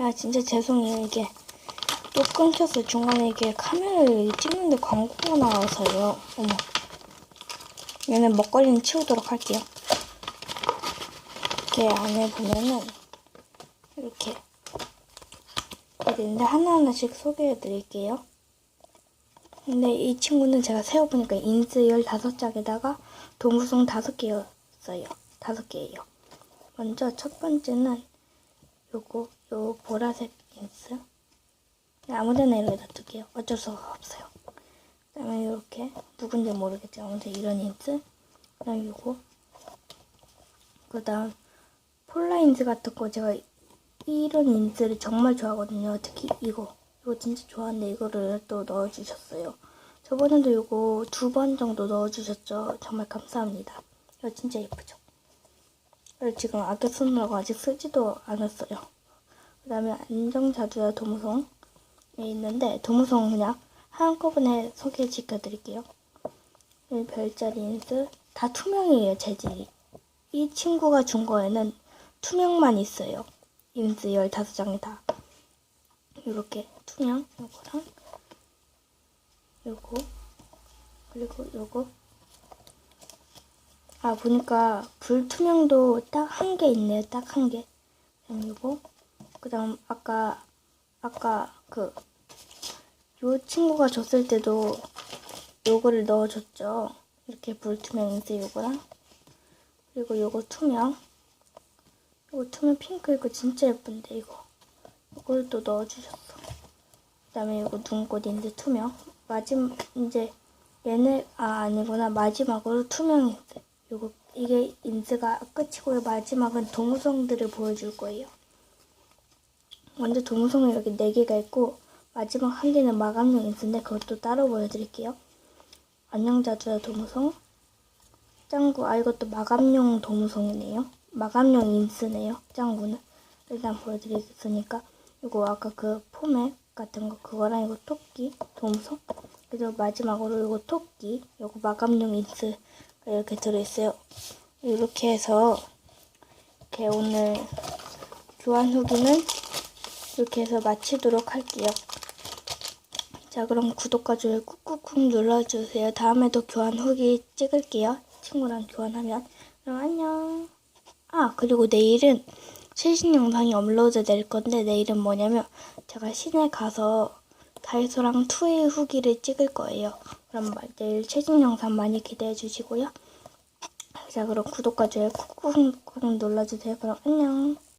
야 진짜 죄송해요. 이게 또 끊겼어 중간에 이게 카메라를 찍는데 광고가 나와서요. 어머. 얘는 먹거리는 치우도록 할게요. 이렇게 안에 보면은 이렇게 있는데 하나하나씩 소개해 드릴게요. 근데 이 친구는 제가 세어보니까 인스 15장에다가 동구송 5개였어요. 5개예요. 먼저 첫 번째는 요거 요 보라색 인스? 아무데나 이렇게 놔둘게요. 어쩔 수가 없어요. 그 다음에 이렇게 누군지 모르겠지만 아무튼 이런 인스 그 다음에 요거. 그 다음 폴라인스 같은 거 제가 이런 인스를 정말 좋아하거든요. 특히 이거. 이거 진짜 좋아하는데 이거를 또 넣어주셨어요. 저번에도 이거 두 번 정도 넣어주셨죠? 정말 감사합니다. 이거 진짜 예쁘죠 이걸 지금 아껴 쓰느라고 아직 쓰지도 않았어요 그 다음에 안정자두야 도무송에 있는데 도무송 그냥 한꺼번에 소개시켜 드릴게요. 이 별자리 인스 다 투명이에요 재질이. 이 친구가 준 거에는 투명만 있어요. 인스 15장이 다. 이렇게 투명 요거랑 요거 그리고 요거 아 보니까 불투명도 딱 한 개 있네요. 딱 한 개. 그다음 요거 그 다음 아까 아까 그 요 친구가 줬을 때도 요거를 넣어줬죠. 이렇게 불투명 인스 요거랑 그리고 요거 투명 요거 투명 핑크 이거 진짜 예쁜데 이거 이걸 또 넣어주셨어. 그 다음에 요거 눈꽃 인스 투명 마지막 이제 얘네 아 아니구나 마지막으로 투명 인스 요거 이게 인스가 끝이고요 마지막은 동성들을 보여줄 거예요. 먼저 동성은 이렇게 4개가 있고 마지막 한 개는 마감용 인스인데 그것도 따로 보여드릴게요. 안녕자두야 도무송 짱구 아 이것도 마감용 도무송이네요. 마감용 인스네요. 짱구는 일단 보여드리겠으니까 이거 아까 그 포맥 같은 거 그거랑 이거 토끼 도무송 그리고 마지막으로 이거 토끼 이거 마감용 인스가 이렇게 들어있어요. 이렇게 해서 이렇게 오늘 교환 후기는 이렇게 해서 마치도록 할게요. 자, 그럼 구독과 좋아요 꾹꾹꾹 눌러주세요. 다음에도 교환 후기 찍을게요. 친구랑 교환하면. 그럼 안녕. 아, 그리고 내일은 최신 영상이 업로드 될 건데, 내일은 뭐냐면, 제가 시내 가서 다이소랑 투웨이 후기를 찍을 거예요. 그럼 내일 최신 영상 많이 기대해 주시고요. 자, 그럼 구독과 좋아요 꾹꾹꾹 눌러주세요. 그럼 안녕.